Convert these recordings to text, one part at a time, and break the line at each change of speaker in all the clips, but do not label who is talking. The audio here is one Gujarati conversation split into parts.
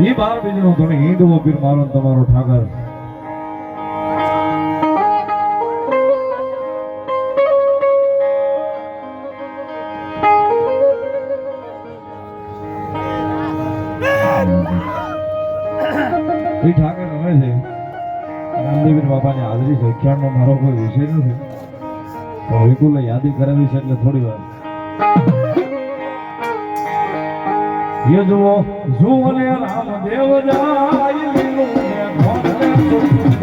ઈ બાર બીજનો ધણી હિંદવો પીર મારો તમારો ઠાકર એ ઠાકર રમે છે. રામદેવી બાપાની હાજરી છે. મારો કોઈ વિષય નથી. વિપુલે યાદી કરાવી છે એટલે થોડી વાર. યદવો જુવને રામદેવ જાય લીલું ને ભોગને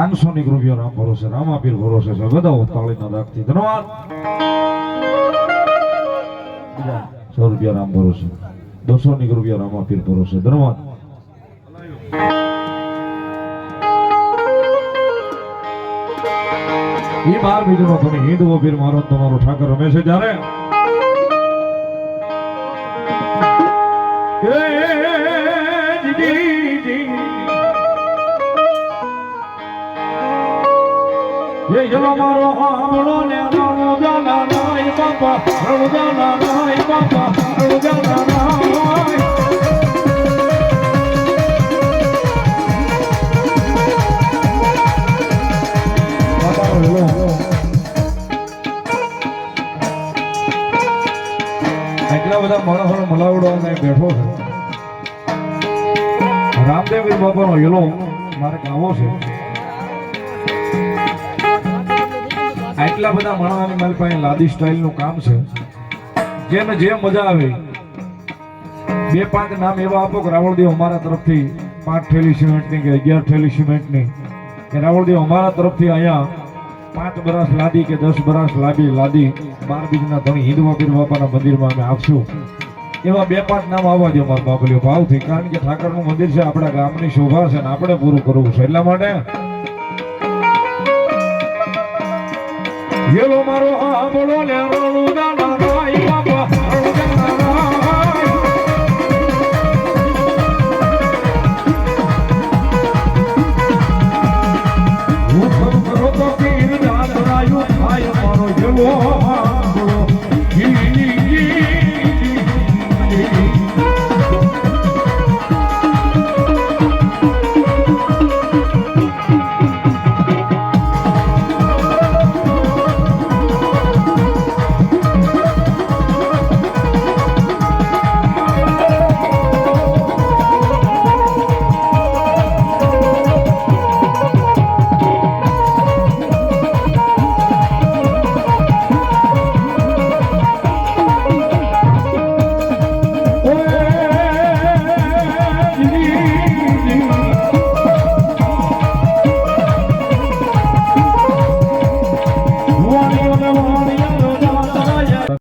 પાંચસો ની રામ ભરોસે, રામાપીર ભરોસે છે બધા તાળીના દાખથી ધન્યવાદ સો રૂપિયા રામ ભરોસે દોસો ની રૂપિયા રામાપીર ભરોસે ધન્યવાદ એ બાર બીજો તમે હિન્દવો પીર મારો, તમારો ઠાકર રમે છે જ્યારે. એજલો મારો આમળો ને રણુ જાના એટલા બધા માણસોને મલાવડો અને બેઠો છે. રામદેવ બાપાનો યલો મારે ગાવો છે. આટલા બધા માણસની મારી પાસે લાદી સ્ટાઇલનું કામ છે. જેને જે મજા આવે. બે પાંચ નામ એવા આપો કે રાવળદેવ અમારા તરફથી પાંચ થેલી સિમેન્ટની કે અગિયાર થેલી સિમેન્ટની. કે રાવળદેવ અમારા તરફથી અહીંયા પાંચ બરાસ લાદી કે દસ બરાસ લાદી લાદી બાર બીજના ધણી હિન્દવા પીર બાપાના મંદિરમાં અમે આપશું. એવા બે પાંચ નામ આવવા દો મારા બાપલીઓ ભાવથી. કારણ કે ઠાકરનું મંદિર છે, આપણા ગામની શોભા છે ને આપણે પૂરું કરવું છે. એટલા માટે યેલો મારો આંબળો ને